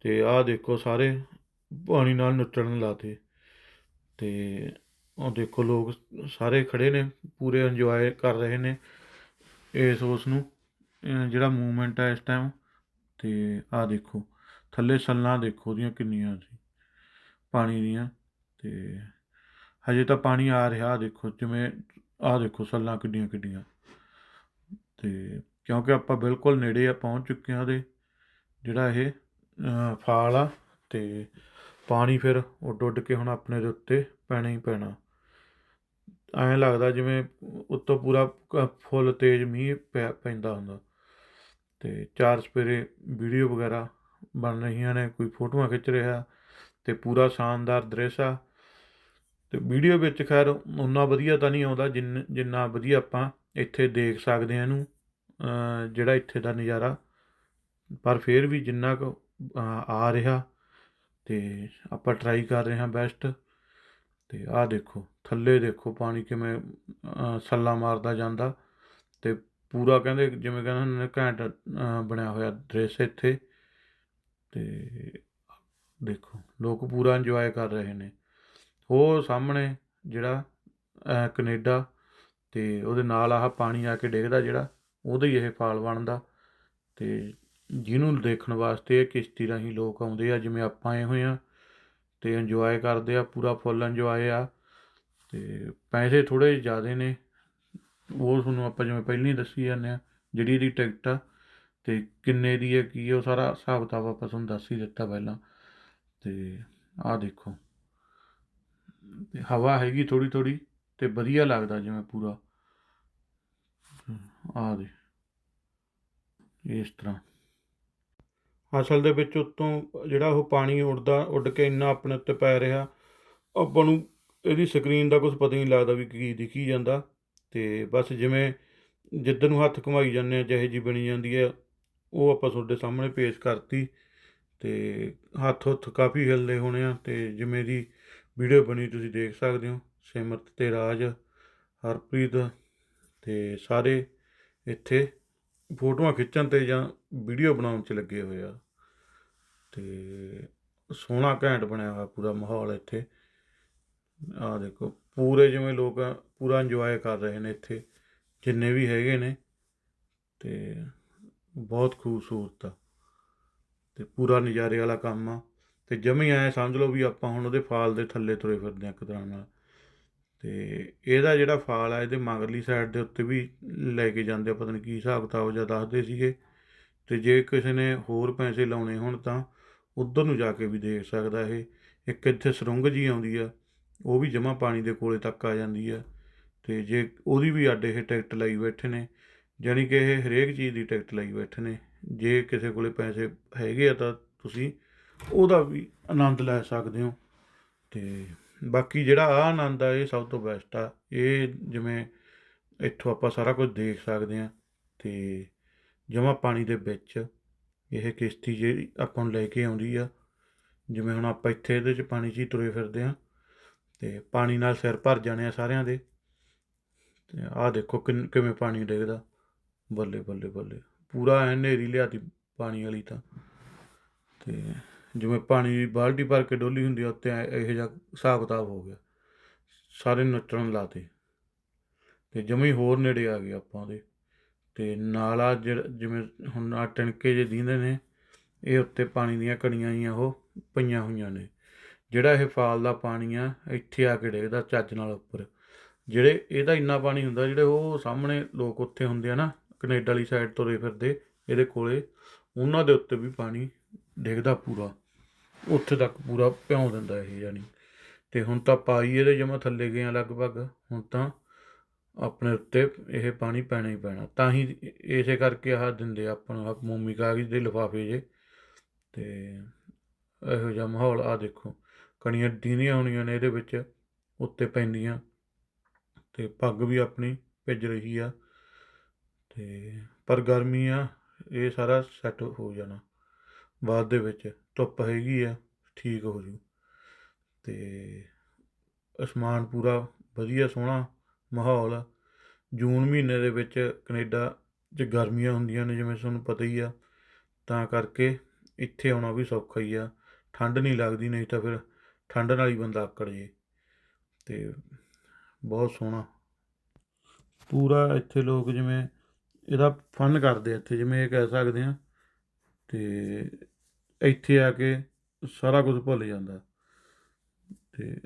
ਤੇ ਆਹ ਦੇਖੋ ਸਾਰੇ ਪਾਣੀ ਨਾਲ ਨੁੱਚਣ ਲਾਤੇ। ਤੇ ਉਹ ਦੇਖੋ ਲੋਕ ਸਾਰੇ ਖੜੇ ਨੇ, ਪੂਰੇ ਇੰਜੋਏ ਕਰ ਰਹੇ ਨੇ ਇਸ ਉਸ ਨੂੰ ਜਿਹੜਾ ਮੂਵਮੈਂਟ ਹੈ ਇਸ ਟਾਈਮ ਤੇ ਆਹ ਦੇਖੋ, ਥੱਲੇ ਸੱਲਾਂ ਦੇਖੋ ਉਹਦੀਆਂ ਕਿੰਨੀਆਂ ਸੀ, ਪਾਣੀ ਦੀਆਂ। ਤੇ ਹਜੇ ਤਾਂ ਪਾਣੀ ਆ ਰਿਹਾ, ਆਹ ਦੇਖੋ, ਜਿਵੇਂ ਆਹ ਦੇਖੋ ਸੱਲਾਂ ਕਿੱਡੀਆਂ ਕਿੱਡੀਆਂ ਤੇ ਕਿਉਂਕਿ ਆਪਾਂ ਬਿਲਕੁਲ ਨੇੜੇ ਆ, ਪਹੁੰਚ ਚੁੱਕੇ ਹਾਂ ਉਹਦੇ ਜਿਹੜਾ ਇਹ ਫਾਲ ਆ ਤੇ ਪਾਣੀ ਫਿਰ ਉੱਡ ਉੱਡ ਕੇ ਹੁਣ ਆਪਣੇ ਦੇ ਉੱਤੇ ਪੈਣਾ ਹੀ ਪੈਣਾ। ਐਂ ਲੱਗਦਾ ਜਿਵੇਂ ਉੱਤੋਂ ਪੂਰਾ ਫੁੱਲ ਤੇਜ਼ ਮੀਂਹ ਪੈ, ਪੈਂਦਾ ਹੁੰਦਾ। ਤੇ ਚਾਰ ਸਪੇਰੇ ਵੀਡੀਓ ਵਗੈਰਾ ਬਣ ਰਹੀਆਂ ਨੇ, ਕੋਈ ਫੋਟੋਆਂ ਖਿੱਚ ਰਿਹਾ ਤੇ ਪੂਰਾ ਸ਼ਾਨਦਾਰ ਦ੍ਰਿਸ਼ ਆ। ਤੇ ਵੀਡੀਓ ਵਿੱਚ ਖੈਰ, ਉਨਾ ਵਧੀਆ ਤਾਂ ਨਹੀਂ ਆਉਂਦਾ ਜਿੰਨ, ਜਿੰਨਾ ਵਧੀਆ ਆਪਾਂ ਇੱਥੇ ਦੇਖ ਸਕਦੇ ਹਾਂ ਇਹਨੂੰ। ਜਿਹੜਾ ਇੱਥੇ ਦਾ ਨਜ਼ਾਰਾ ਪਰ ਫਿਰ ਵੀ ਜਿੰਨਾ ਕੁ ਆ ਰਿਹਾ ਅਤੇ ਆਪਾਂ ਟਰਾਈ ਕਰ ਰਹੇ ਹਾਂ ਬੈਸਟ ਅਤੇ ਆਹ ਦੇਖੋ ਥੱਲੇ ਦੇਖੋ ਪਾਣੀ ਕਿਵੇਂ ਅਹ, ਸੱਲਾ ਮਾਰਦਾ ਜਾਂਦਾ ਤੇ ਪੂਰਾ ਕਹਿੰਦੇ ਜਿਵੇਂ ਕਹਿੰਦੇ ਹੁੰਦੇ ਨੇ ਘੈਂਟ ਬਣਿਆ ਹੋਇਆ ਦ੍ਰਿਸ਼ ਇੱਥੇ ਤੇ ਦੇਖੋ ਲੋਕ ਪੂਰਾ ਇੰਜੋਏ ਕਰ ਰਹੇ ਨੇ। ਉਹ ਸਾਹਮਣੇ ਜਿਹੜਾ ਅਹ, ਕੈਨੇਡਾ ਤੇ ਉਹਦੇ ਨਾਲ ਆਹ ਪਾਣੀ ਆ ਕੇ ਡਿੱਗਦਾ ਜਿਹੜਾ ਉਹਦਾ ਹੀ ਇਹ ਫਾਲ ਬਣਦਾ। ਅਤੇ ਜਿਹਨੂੰ ਦੇਖਣ ਵਾਸਤੇ ਇਹ ਕਿਸ਼ਤੀ ਰਾਹੀਂ ਲੋਕ ਆਉਂਦੇ ਆ, ਜਿਵੇਂ ਆਪਾਂ ਆਏ ਹੋਏ ਆ ਅਤੇ ਇੰਜੋਏ ਕਰਦੇ ਆ, ਪੂਰਾ ਫੁੱਲ ਇੰਜੋਏ ਆ ਅਤੇ ਪੈਸੇ ਥੋੜ੍ਹੇ ਜ਼ਿਆਦਾ ਨੇ। ਉਹ ਤੁਹਾਨੂੰ ਆਪਾਂ ਜਿਵੇਂ ਪਹਿਲਾਂ ਹੀ ਦੱਸੀ ਜਾਂਦੇ ਆ, ਜਿਹੜੀ ਇਹਦੀ ਟਿਕਟ ਆ ਅਤੇ ਕਿੰਨੇ ਦੀ ਹੈ, ਕੀ ਉਹ ਸਾਰਾ ਹਿਸਾਬ ਕਿਤਾਬ ਆਪਾਂ ਤੁਹਾਨੂੰ ਦੱਸ ਹੀ ਦਿੱਤਾ ਪਹਿਲਾਂ। ਤੇ ਆਹ ਦੇਖੋ। ਹਵਾ ਹੈਗੀ ਥੋੜੀ ਥੋੜੀ ਤੇ ਵਧੀਆ ਲੱਗਦਾ ਜਿਵੇਂ ਪੂਰਾ। ਆ ਦੇ ਇਸ ਤਰ੍ਹਾਂ। ਅਸਲ ਦੇ ਵਿੱਚ ਉੱਤੋਂ ਜਿਹੜਾ ਉਹ ਪਾਣੀ ਉੱਡਦਾ, ਉੱਡ ਕੇ ਇੰਨਾ ਆਪਣੇ ਉੱਤੇ ਪੈ ਰਿਹਾ, ਆਪਾਂ ਨੂੰ ਇਹਦੀ ਸਕਰੀਨ ਦਾ ਕੁਝ ਪਤਾ ਹੀ ਨਹੀਂ ਲੱਗਦਾ ਵੀ ਕੀ ਦਿਖੀ ਜਾਂਦਾ। ਤੇ ਬਸ ਜਿਵੇਂ ਜਿੱਧਰ ਨੂੰ ਹੱਥ ਘੁਮਾਈ ਜਾਂਦੇ ਆ, ਜਿਹੇ ਜੀ ਬਣੀ ਜਾਂਦੀ ਹੈ ਉਹ ਆਪਾਂ ਤੁਹਾਡੇ ਸਾਹਮਣੇ ਪੇਸ਼ ਕਰਤੀ। ਤੇ ਹੱਥ ਹੁੱਥ ਕਾਫੀ ਹਿਲਦੇ ਹੋਣੇ ਆ, ਤੇ ਜਿਵੇਂ ਦੀ ਵੀਡੀਓ ਬਣੀ ਤੁਸੀਂ ਦੇਖ ਸਕਦੇ ਹੋ। ਸਿਮਰਤ ਤੇ ਰਾਜ, ਹਰਪ੍ਰੀਤ ਤੇ ਸਾਰੇ ਇੱਥੇ ਫੋਟੋਆਂ ਖਿੱਚਣ ਤੇ ਜਾਂ ਵੀਡੀਓ ਬਣਾਉਣ 'ਚ ਲੱਗੇ ਹੋਏ ਆ। ਅਤੇ ਸੋਹਣਾ ਘੈਂਟ ਬਣਿਆ ਹੋਇਆ ਪੂਰਾ ਮਾਹੌਲ ਇੱਥੇ। ਆਹ ਦੇਖੋ, ਪੂਰੇ ਜਿਵੇਂ ਲੋਕ ਪੂਰਾ ਇੰਜੋਏ ਕਰ ਰਹੇ ਨੇ ਇੱਥੇ, ਜਿੰਨੇ ਵੀ ਹੈਗੇ ਨੇ। ਤੇ ਬਹੁਤ ਖੂਬਸੂਰਤ ਆ। ਤੇ ਪੂਰਾ ਨਜ਼ਾਰੇ ਵਾਲਾ ਕੰਮ ਆ। ਤੇ ਜਮੀ ਐ ਸਮਝ ਲਓ ਵੀ ਆਪਾਂ ਹੁਣ ਉਹਦੇ ਫਾਲ ਦੇ ਥੱਲੇ ਤੁਰੇ ਫਿਰਦੇ ਆ ਇੱਕ ਤਰ੍ਹਾਂ ਨਾਲ। ਤੇ ਇਹਦਾ ਜਿਹੜਾ ਫਾਲ ਆ, ਇਹਦੇ ਮਗਰਲੀ ਸਾਈਡ ਦੇ ਉੱਤੇ ਵੀ ਲੈ ਕੇ ਜਾਂਦੇ ਆ, ਪਤਾ ਨਹੀਂ ਕੀ ਹਿਸਾਬ ਕਿਤਾਬ ਜਿਹਾ ਦੱਸਦੇ ਸੀਗੇ। ਤੇ ਜੇ ਕਿਸੇ ਨੇ ਹੋਰ ਪੈਸੇ ਲਾਉਣੇ ਹੋਣ ਤਾਂ ਉੱਧਰ ਨੂੰ ਜਾ ਕੇ ਵੀ ਦੇਖ ਸਕਦਾ ਇਹ। ਇੱਕ ਇੱਥੇ ਸੁਰੰਗ ਜੀ ਆਉਂਦੀ ਆ, ਉਹ ਵੀ ਜਮਾ ਪਾਣੀ ਦੇ ਕੋਲੇ ਤੱਕ ਆ ਜਾਂਦੀ ਆ। ਤੇ ਜੇ ਉਹਦੀ ਵੀ ਅੱਡ ਇਹ ਟਿਕਟ ਲਈ ਬੈਠੇ ਨੇ, ਜਾਣੀ ਕਿ ਇਹ ਹਰੇਕ ਚੀਜ਼ ਦੀ ਟਿਕਟ ਲਈ ਬੈਠੇ ਨੇ। ਜੇ ਕਿਸੇ ਕੋਲੇ ਪੈਸੇ ਹੈਗੇ ਆ ਤਾਂ ਤੁਸੀਂ ਉਹਦਾ ਵੀ ਆਨੰਦ ਲੈ ਸਕਦੇ ਹੋ। ਤੇ ਬਾਕੀ ਜਿਹੜਾ ਆ ਆਨੰਦ ਆ, ਇਹ ਸਭ ਤੋਂ ਬੈਸਟ ਆ। ਇਹ ਜਿਵੇਂ ਇੱਥੋਂ ਆਪਾਂ ਸਾਰਾ ਕੁਝ ਦੇਖ ਸਕਦੇ ਆ ਤੇ ਜਮਾ ਪਾਣੀ ਦੇ ਵਿੱਚ ਇਹ ਕਿਸ਼ਤੀ ਜਿਹੜੀ ਆਪਾਂ ਨੂੰ ਲੈ ਕੇ ਆਉਂਦੀ ਆ। ਜਿਵੇਂ ਹੁਣ ਆਪਾਂ ਇੱਥੇ ਇਹਦੇ 'ਚ ਪਾਣੀ 'ਚ ਹੀ ਤੁਰੇ ਫਿਰਦੇ ਆ ਤੇ ਪਾਣੀ ਨਾਲ ਸਿਰ ਭਰ ਜਾਣੇ ਆ ਸਾਰਿਆਂ ਦੇ। ਤੇ ਆਹ ਦੇਖੋ ਕਿੰਨ, ਕਿਵੇਂ ਪਾਣੀ ਡਿੱਗਦਾ। ਬੱਲੇ ਬੱਲੇ ਬੱਲੇ ਪੂਰਾ ਐਨ ਹਨੇਰੀ ਲਿਆਤੀ ਪਾਣੀ ਵਾਲੀ ਤਾਂ। ਤੇ ਜਿਵੇਂ ਪਾਣੀ ਦੀ ਬਾਲਟੀ ਭਰ ਕੇ ਡੋਲੀ ਹੁੰਦੀ ਆ ਉੱਤੇ ਇਹੋ ਜਿਹਾ ਹਿਸਾਬ ਕਿਤਾਬ ਹੋ ਗਿਆ। ਸਾਰੇ ਨੱਚਣ ਲਾਤੇ। ਤੇ ਜਮੀ ਹੋਰ ਨੇੜੇ ਆ ਗਏ ਆਪਾਂ ਉਹਦੇ ਤੇ ਨਾਲਾ ਜਿਹੜਾ ਜਿਵੇਂ ਹੁਣ ਆ ਟਣਕੇ ਜੇ ਦੀਂਦੇ ਨੇ, ਇਹ ਉੱਤੇ ਪਾਣੀ ਦੀਆਂ ਕਣੀਆਂ ਆ ਉਹ ਪਈਆਂ ਹੋਈਆਂ ਨੇ। ਜਿਹੜਾ ਇਹ ਫਾਲ ਦਾ ਪਾਣੀ ਆ, ਇੱਥੇ ਆ ਕੇ ਡਿੱਗਦਾ ਚੱਜ ਨਾਲ ਉੱਪਰ। ਜਿਹੜੇ ਇਹਦਾ ਇੰਨਾ ਪਾਣੀ ਹੁੰਦਾ, ਜਿਹੜੇ ਉਹ ਸਾਹਮਣੇ ਲੋਕ ਉੱਥੇ ਹੁੰਦੇ ਆ ਨਾ, ਕੈਨੇਡਾ ਵਾਲੀ ਸਾਈਡ ਤੁਰੇ ਫਿਰਦੇ, ਇਹਦੇ ਕੋਲੇ, ਉਹਨਾਂ ਦੇ ਉੱਤੇ ਵੀ ਪਾਣੀ ਡਿੱਗਦਾ ਪੂਰਾ। ਉੱਥੇ ਤੱਕ ਪੂਰਾ ਭਿਉਂ ਦਿੰਦਾ ਇਹ ਜਾਨੀ ਤੇ ਹੁਣ ਤਾਂ ਪਾਈ ਇਹਦੇ ਜਮਾ ਥੱਲੇ ਗਏ ਆ ਲਗਭਗ। ਹੁਣ ਤਾਂ ਆਪਣੇ ਉੱਤੇ ਇਹ ਪਾਣੀ ਪੈਣਾ ਹੀ ਪੈਣਾ। ਤਾਂ ਹੀ ਇਸੇ ਕਰਕੇ ਆਹ ਦਿੰਦੇ ਆ ਆਪਾਂ ਆਹ ਮੋਮੀ ਕਾਗਜ਼ ਦੇ ਲਿਫਾਫੇ ਜੇ। ਤੇ ਇਹੋ ਜਿਹਾ ਮਾਹੌਲ ਆ ਦੇਖੋ। ਕਣੀਆਂ ਦੀਨੀਆਂ ਹੋਣੀਆਂ ਨੇ ਇਹਦੇ ਵਿੱਚ, ਉੱਤੇ ਪੈਂਦੀਆਂ। ਤੇ ਪੱਗ ਵੀ ਆਪਣੀ ਭਿੱਜ ਰਹੀ ਆ। ਤੇ ਪਰ ਗਰਮੀ ਆ, ਇਹ ਸਾਰਾ ਸੈੱਟ ਹੋ ਜਾਣਾ। ਬਾਅਦ ਦੇ ਵਿੱਚ। ਧੁੱਪ ਹੈਗੀ ਆ, ਠੀਕ ਹੋ ਜੂ। ਤੇ ਅਸਮਾਨ ਪੂਰਾ ਵਧੀਆ ਸੋਹਣਾ ਮਾਹੌਲ ਆ। ਜੂਨ ਮਹੀਨੇ ਦੇ ਵਿੱਚ ਕੈਨੇਡਾ 'ਚ ਗਰਮੀਆਂ ਹੁੰਦੀਆਂ ਨੇ ਜਿਵੇਂ ਤੁਹਾਨੂੰ ਪਤਾ ਹੀ ਆ। ਤਾਂ ਕਰਕੇ ਇੱਥੇ ਆਉਣਾ ਵੀ ਸੌਖਾ ਹੀ ਆ। ਠੰਡ ਨਹੀਂ ਲੱਗਦੀ, ਨਹੀਂ ਤਾਂ ਫਿਰ ਠੰਡ ਨਾਲ ਹੀ ਬੰਦਾ ਆਕੜ ਜੇ। ਤੇ ਬਹੁਤ ਸੋਹਣਾ। ਪੂਰਾ ਇੱਥੇ ਲੋਕ ਜਿਵੇਂ ਇਹਦਾ ਫਨ ਕਰਦੇ ਇੱਥੇ, ਜਿਵੇਂ ਇਹ ਕਹਿ ਸਕਦੇ ਆ। ਤੇ ਇੱਥੇ ਆ ਕੇ ਸਾਰਾ ਕੁਝ ਭੁੱਲ ਜਾਂਦਾ। ਤੇ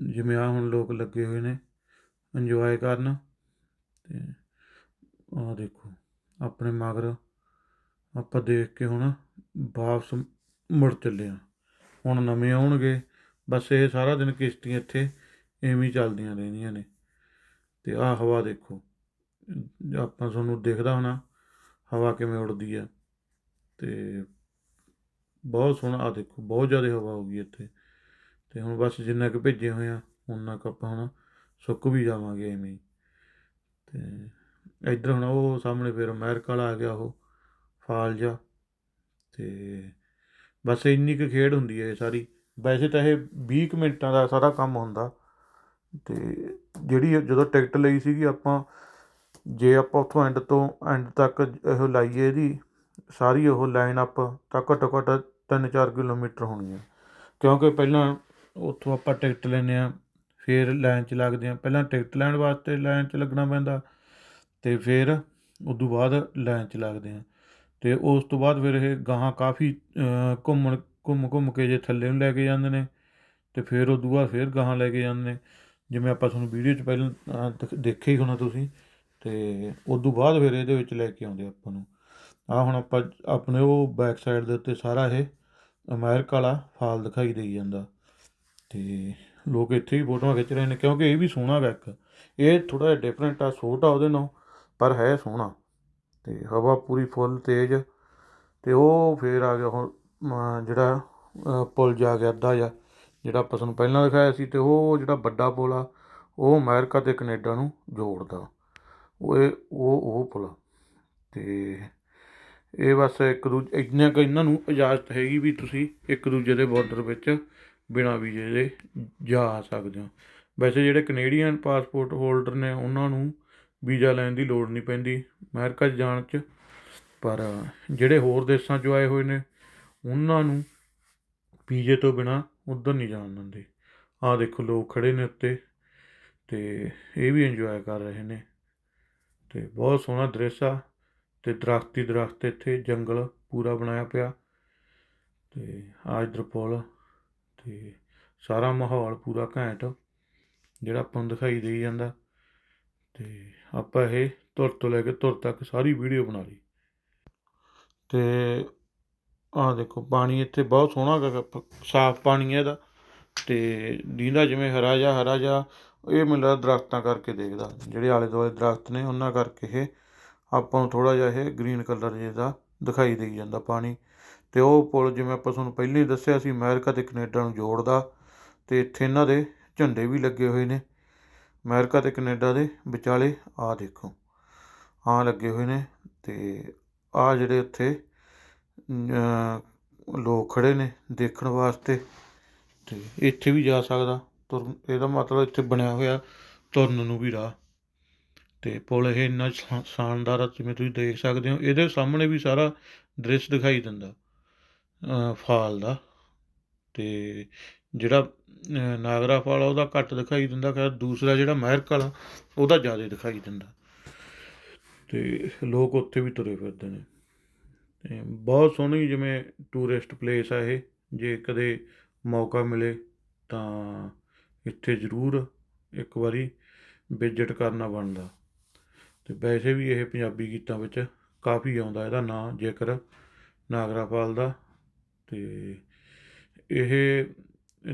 ਜਿਵੇਂ ਆ ਹੁਣ ਲੋਕ ਲੱਗੇ ਹੋਏ ਨੇ ਇੰਜੋਏ ਕਰਨ ਤੇ ਆਹ ਦੇਖੋ, ਆਪਣੇ ਮਗਰ ਆਪਾਂ ਦੇਖ ਕੇ ਹੁਣ ਵਾਪਸ ਮੁੜ ਚੱਲੇ ਆ ਹੁਣ ਨਵੇਂ ਆਉਣਗੇ, ਬਸ ਇਹ ਸਾਰਾ ਦਿਨ ਕਿਸ਼ਤੀਆਂ ਇੱਥੇ ਐਵੇਂ ਚੱਲਦੀਆਂ ਰਹਿੰਦੀਆਂ ਨੇ। ਤੇ ਆਹ ਹਵਾ ਦੇਖੋ, ਆਪਾਂ ਤੁਹਾਨੂੰ ਦੇਖਦਾ ਹੋਣਾ, ਹਵਾ ਕਿਵੇਂ ਉੱਡਦੀ ਆ। ਤੇ ਬਹੁਤ ਸੋਹਣਾ ਆ ਦੇਖੋ, ਬਹੁਤ ਜ਼ਿਆਦਾ ਹਵਾ ਹੋ ਗਈ ਇੱਥੇ। ਤੇ ਹੁਣ ਬਸ ਜਿੰਨਾ ਕੁ ਭੇਜੇ ਹੋਏ ਆ ਉਨਾ ਕੁ ਆਪਾਂ ਹੁਣ ਸੁੱਕ ਵੀ ਜਾਵਾਂਗੇ ਐਵੇਂ ਹੀ। ਤੇ ਇੱਧਰ ਹੁਣ ਉਹ ਸਾਹਮਣੇ ਫਿਰ ਅਮਰੀਕਾ ਵਾਲਾ ਆ ਗਿਆ ਉਹ, ਫਾਲ ਜਾ ਤੇ ਬਸ ਇੰਨੀ ਕੁ ਖੇਡ ਹੁੰਦੀ ਹੈ ਇਹ ਸਾਰੀ। ਵੈਸੇ ਤਾਂ ਇਹ 20 ਕੁ ਮਿੰਟਾਂ ਦਾ ਸਾਰਾ ਕੰਮ ਹੁੰਦਾ। ਤੇ ਜਿਹੜੀ ਜਦੋਂ ਟਿਕਟ ਲਈ ਸੀਗੀ ਆਪਾਂ, ਜੇ ਆਪਾਂ ਉੱਥੋਂ ਐਂਡ ਤੋਂ ਐਂਡ ਤੱਕ ਇਹ ਲਾਈਏ ਇਹਦੀ, ਸਾਰੀ ਉਹ ਲਾਈਨ ਅਪ ਤਾਂ ਘੱਟੋ ਘੱਟ 3-4 ਕਿਲੋਮੀਟਰ ਹੋਣੀ ਹੈ ਕਿਉਂਕਿ ਪਹਿਲਾਂ ਉੱਥੋਂ ਆਪਾਂ ਟਿਕਟ ਲੈਂਦੇ ਆ ਫਿਰ ਲਾਈਨ 'ਚ ਲੱਗਦੇ ਆ ਪਹਿਲਾਂ ਟਿਕਟ ਲੈਣ ਵਾਸਤੇ ਲਾਈਨ 'ਚ ਲੱਗਣਾ ਪੈਂਦਾ ਤੇ ਫਿਰ ਉਦੋਂ ਬਾਅਦ ਲਾਈਨ 'ਚ ਲੱਗਦੇ ਆ ਤੇ ਉਸ ਤੋਂ ਬਾਅਦ ਫਿਰ ਇਹ ਗਾਹਾਂ ਕਾਫੀ ਘੁੰਮਣ, ਘੁੰਮ ਘੁੰਮ ਕੇ ਜੇ ਥੱਲੇ ਨੂੰ ਲੈ ਕੇ ਜਾਂਦੇ ਨੇ, ਤੇ ਫਿਰ ਉਦੋਂ ਬਾਅਦ ਫਿਰ ਗਾਹਾਂ ਲੈ ਕੇ ਜਾਂਦੇ ਨੇ। ਜਿਵੇਂ ਆਪਾਂ ਤੁਹਾਨੂੰ ਵੀਡੀਓ 'ਚ ਪਹਿਲਾਂ ਦੇਖਿਆ ਹੀ ਹੋਣਾ ਤੁਸੀਂ, ਤੇ ਤੋਂ ਬਾਅਦ ਫਿਰ ਇਹਦੇ ਵਿੱਚ ਲੈ ਕੇ ਆਉਂਦੇ ਆਪਾਂ ਨੂੰ। ਆ ਹੁਣ ਆਪਾਂ, ਆਪਣੇ ਉਹ ਬੈਕ ਸਾਈਡ ਦੇ ਉੱਤੇ ਸਾਰਾ ਇਹ ਅਮਰੀਕਾ ਵਾਲਾ ਫਾਲ ਦਿਖਾਈ ਦੇਈ ਜਾਂਦਾ। ਤੇ ਲੋਕ ਇੱਥੇ ਹੀ ਫੋਟੋਆਂ ਖਿੱਚ ਰਹੇ ਨੇ, ਕਿਉਂਕਿ ਇਹ ਵੀ ਸੋਹਣਾ ਗਾ ਇੱਕ। ਇਹ ਥੋੜਾ ਜਿਹਾ ਡਿਫਰੈਂਟ ਆ ਛੋਟਾ ਉਹਦੇ ਨਾਲੋਂ, ਪਰ ਹੈ ਸੋਹਣਾ। ਤੇ ਹਵਾ ਪੂਰੀ ਫੁੱਲ, ਤੇਜ਼। ਤੇ ਉਹ ਫੇਰ ਆ ਗਿਆ ਹੁਣ ਜਿਹੜਾ ਪੁਲ ਜਾ ਗਿਆ ਅੱਧਾ ਜਿਹਾ, ਜਿਹੜਾ ਆਪਾਂ ਤੁਹਾਨੂੰ ਪਹਿਲਾਂ ਦਿਖਾਇਆ ਸੀ, ਤੇ ਉਹ ਜਿਹੜਾ ਵੱਡਾ ਪੁਲ ਆ, ਉਹ ਅਮਰੀਕਾ ਤੇ ਕੈਨੇਡਾ ਨੂੰ ਜੋੜਦਾ। ਉਹ ਇਹ, ਉਹ ਉਹ ਪੁਲ ਆ। ਤੇ ਇਹ ਬਸ ਇੱਕ ਦੂਜੇ, ਇੰਨਾ ਕੁ ਇਹਨਾਂ ਨੂੰ ਇਜਾਜ਼ਤ ਹੈਗੀ ਵੀ ਤੁਸੀਂ ਇੱਕ ਦੂਜੇ ਦੇ ਬਾਰਡਰ ਵਿੱਚ ਬਿਨਾਂ ਵੀਜ਼ੇ ਦੇ ਜਾ ਸਕਦੇ ਹੋ। ਵੈਸੇ ਜਿਹੜੇ ਕੈਨੇਡੀਅਨ ਪਾਸਪੋਰਟ ਹੋਲਡਰ ਨੇ, ਉਹਨਾਂ ਨੂੰ ਵੀਜ਼ਾ ਲੈਣ ਦੀ ਲੋੜ ਨਹੀਂ ਪੈਂਦੀ, ਅਮਰੀਕਾ 'ਚ ਜਾਣ 'ਚ। ਪਰ ਜਿਹੜੇ ਹੋਰ ਦੇਸ਼ਾਂ 'ਚੋਂ ਆਏ ਹੋਏ ਨੇ, ਉਹਨਾਂ ਨੂੰ ਵੀਜ਼ੇ ਤੋਂ ਬਿਨਾਂ ਉੱਧਰ ਨਹੀਂ ਜਾਣ ਦਿੰਦੇ। ਆਹ ਦੇਖੋ, ਲੋਕ ਖੜੇ ਨੇ ਉੱਤੇ ਤੇ ਇਹ ਵੀ ਇੰਜੋਏ ਕਰ ਰਹੇ ਨੇ। ਤੇ ਬਹੁਤ ਸੋਹਣਾ ਦ੍ਰਿਸ਼ ਆ। ਤੇ ਦਰਖਤ ਹੀ ਦਰਖਤ ਇੱਥੇ ਜੰਗਲ ਪੂਰਾ ਬਣਾਇਆ ਪਿਆ ਤੇ ਆ ਇੱਧਰ ਪੁਲ ਤੇ ਸਾਰਾ ਮਾਹੌਲ ਪੂਰਾ ਘੈਂਟ, ਜਿਹੜਾ ਆਪਾਂ ਨੂੰ ਦਿਖਾਈ ਦੇਈ ਜਾਂਦਾ ਤੇ ਆਪਾਂ ਇਹ ਤੁਰ ਤੋਂ ਲੈ ਕੇ ਤੁਰ ਤੱਕ ਸਾਰੀ ਵੀਡੀਓ ਬਣਾ ਲਈ। ਤੇ ਆਹ ਦੇਖੋ, ਪਾਣੀ ਇੱਥੇ ਬਹੁਤ ਸੋਹਣਾ ਸਾਫ਼ ਪਾਣੀ ਹੈ ਇਹਦਾ ਤੇ ਦੀਂਦਾ ਜਿਵੇਂ ਹਰਾ ਜਾ ਹਰਾ ਜਾ ਇਹ ਮੈਨੂੰ ਲੱਗਦਾ ਦਰਖਤਾਂ ਕਰਕੇ ਦੇਖਦਾ, ਜਿਹੜੇ ਆਲੇ ਦੁਆਲੇ ਦਰਖਤ ਨੇ, ਉਹਨਾਂ ਕਰਕੇ ਇਹ ਆਪਾਂ ਨੂੰ ਥੋੜ੍ਹਾ ਜਿਹਾ ਇਹ ਗ੍ਰੀਨ ਕਲਰ ਜਿਹਦਾ ਦਿਖਾਈ ਦੇਈ ਜਾਂਦਾ ਪਾਣੀ। ਅਤੇ ਉਹ ਪੁਲ ਜਿਵੇਂ ਆਪਾਂ ਤੁਹਾਨੂੰ ਪਹਿਲਾਂ ਹੀ ਦੱਸਿਆ ਸੀ, ਅਮੈਰੀਕਾ ਅਤੇ ਕਨੇਡਾ ਨੂੰ ਜੋੜਦਾ ਅਤੇ ਇੱਥੇ ਇਹਨਾਂ ਦੇ ਝੰਡੇ ਵੀ ਲੱਗੇ ਹੋਏ ਨੇ। ਅਮੈਰੀਕਾ ਅਤੇ ਕਨੇਡਾ ਦੇ ਵਿਚਾਲੇ ਆਹ ਦੇਖੋ, ਆਹ ਲੱਗੇ ਹੋਏ ਨੇ ਅਤੇ ਆਹ ਜਿਹੜੇ ਉੱਥੇ ਲੋਕ ਖੜੇ ਨੇ ਦੇਖਣ ਵਾਸਤੇ ਅਤੇ ਇੱਥੇ ਵੀ ਜਾ ਸਕਦਾ। ਤੁਰ ਇਹਦਾ ਮਤਲਬ ਇੱਥੇ ਬਣਿਆ ਹੋਇਆ ਤੁਰਨ ਨੂੰ ਵੀ ਰਾਹ। ਤੇ ਪੁਲ ਇਹ ਇੰਨਾ ਸ਼ਾ- ਸ਼ਾਨਦਾਰ ਆ, ਜਿਵੇਂ ਤੁਸੀਂ ਦੇਖ ਸਕਦੇ ਹੋ, ਇਹਦੇ ਸਾਹਮਣੇ ਵੀ ਸਾਰਾ ਦ੍ਰਿਸ਼ ਦਿਖਾਈ ਦਿੰਦਾ ਫਾਲ ਦਾ, ਤੇ ਜਿਹੜਾ ਨਾਗਰਾ ਫਾਲ ਆ, ਉਹਦਾ ਘੱਟ ਦਿਖਾਈ ਦਿੰਦਾ, ਖੈਰ ਦੂਸਰਾ ਜਿਹੜਾ ਮਹਿਰਕ ਵਾਲਾ ਉਹਦਾ ਜ਼ਿਆਦਾ ਦਿਖਾਈ ਦਿੰਦਾ, ਤੇ ਲੋਕ ਉੱਥੇ ਵੀ ਤੁਰੇ ਫਿਰਦੇ ਨੇ, ਤੇ ਬਹੁਤ ਸੋਹਣੀ ਜਿਵੇਂ ਟੂਰਿਸਟ ਪਲੇਸ ਆ ਇਹ, ਜੇ ਕਦੇ ਮੌਕਾ ਮਿਲੇ ਤਾਂ ਇੱਥੇ ਜ਼ਰੂਰ ਇੱਕ ਵਾਰੀ ਵਿਜ਼ਿਟ ਕਰਨਾ ਬਣਦਾ। ਤੇ ਵੈਸੇ ਵੀ ਇਹ ਪੰਜਾਬੀ ਗੀਤਾਂ ਵਿੱਚ ਕਾਫੀ ਆਉਂਦਾ ਇਹਦਾ ਨਾਂ, ਜੇਕਰ ਨਾਗਰਾਪਾਲ ਦਾ। ਤੇ ਇਹ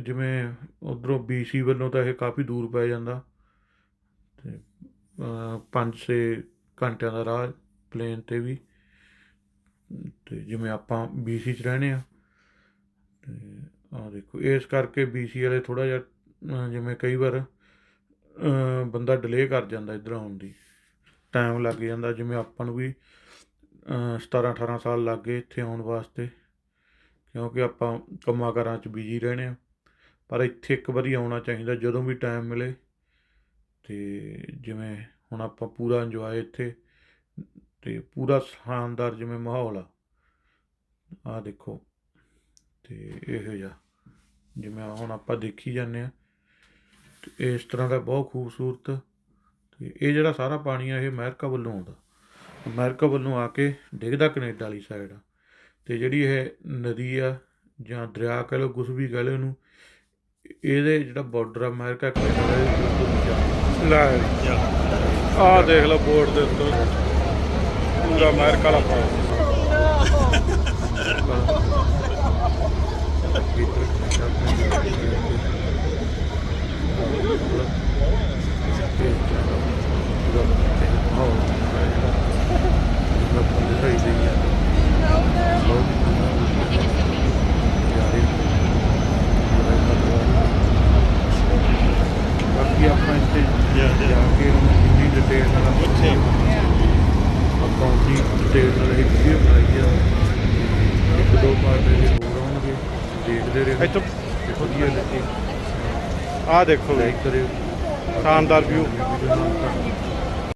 ਜਿਵੇਂ ਉਧਰੋਂ ਬੀਸੀ ਵੱਲੋਂ ਤਾਂ ਇਹ ਕਾਫੀ ਦੂਰ ਪੈ ਜਾਂਦਾ। ਤੇ 5-6 ਘੰਟਿਆਂ ਦਾ ਰਾਹ ਪਲੇਨ ਤੇ ਵੀ। ਤੇ ਜਿਵੇਂ ਆਪਾਂ ਬੀਸੀ 'ਚ ਰਹਿੰਦੇ ਆ ਤੇ ਆਹ ਦੇਖੋ, ਇਸ ਕਰਕੇ ਬੀਸੀ ਵਾਲੇ ਥੋੜਾ ਜਿਹਾ ਜਿਵੇਂ ਕਈ ਵਾਰ ਬੰਦਾ ਡਿਲੇ ਕਰ ਜਾਂਦਾ ਇੱਧਰ ਆਉਣ ਦੀ। ਟਾਈਮ ਲੱਗ ਜਾਂਦਾ, ਜਿਵੇਂ ਆਪਾਂ ਨੂੰ ਵੀ 17 18 ਸਾਲ ਲੱਗ ਗਏ ਇੱਥੇ ਆਉਣ ਵਾਸਤੇ, ਕਿਉਂਕਿ ਆਪਾਂ ਕੰਮਾਂ ਕਾਰਾਂ 'ਚ ਬਿਜ਼ੀ ਰਹਿਣੇ ਆ ਪਰ ਇੱਥੇ ਇੱਕ ਵਾਰੀ ਆਉਣਾ ਚਾਹੀਦਾ, ਜਦੋਂ ਵੀ ਟਾਈਮ ਮਿਲੇ, ਤੇ ਜਿਵੇਂ ਹੁਣ ਆਪਾਂ ਪੂਰਾ ਇੰਜੋਏ ਇੱਥੇ, ਤੇ ਪੂਰਾ ਸ਼ਾਨਦਾਰ ਜਿਵੇਂ ਮਾਹੌਲ ਆ ਆ ਦੇਖੋ, ਤੇ ਇਹੋ ਜਿਹਾ, ਜਿਵੇਂ ਹੁਣ ਆਪਾਂ ਦੇਖੀ ਜਾਂਦੇ ਆ ਇਸ ਤਰ੍ਹਾਂ ਦਾ ਬਹੁਤ ਖੂਬਸੂਰਤ ਇਹ ਜਿਹੜਾ ਸਾਰਾ ਪਾਣੀ ਆ ਇਹ ਅਮਰੀਕਾ ਵੱਲੋਂ ਆਉਂਦਾ। ਅਮਰੀਕਾ ਵੱਲੋਂ ਆ ਕੇ ਡਿੱਗਦਾ ਕੈਨੇਡਾ ਵਾਲੀ ਸਾਈਡ ਤੇ ਜਿਹੜੀ ਇਹ ਨਦੀ ਆ ਜਾਂ ਦਰਿਆ ਕਹਿ ਲਓ ਕੁਛ ਵੀ ਕਹਿ ਲਓ ਇਹਨੂੰ ਇਹਦੇ ਜਿਹੜਾ ਬਾਰਡਰ ਆ ਅਮਰੀਕਾ ਕੈਨੇਡਾ ਦਾ ਇਹ ਬਿਲਕੁਲ ਵਿਚਾਲੇ। ਲੈ ਆਹ ਦੇਖ ਲਓ ਬੋਰਡ ਦੇ ਉੱਤੇ। ਪੂਰਾ ਅਮਰੀਕਾ ਆ ਦੋ ਆਉਣਗੇ ਦੇਖਦੇ ਰਹੋ। ਵਧੀਆ ਲੱਗੇ ਆਹ ਦੇਖੋ ਲਾਈਕ ਕਰਿਓ। ਸ਼ਾਨਦਾਰ view।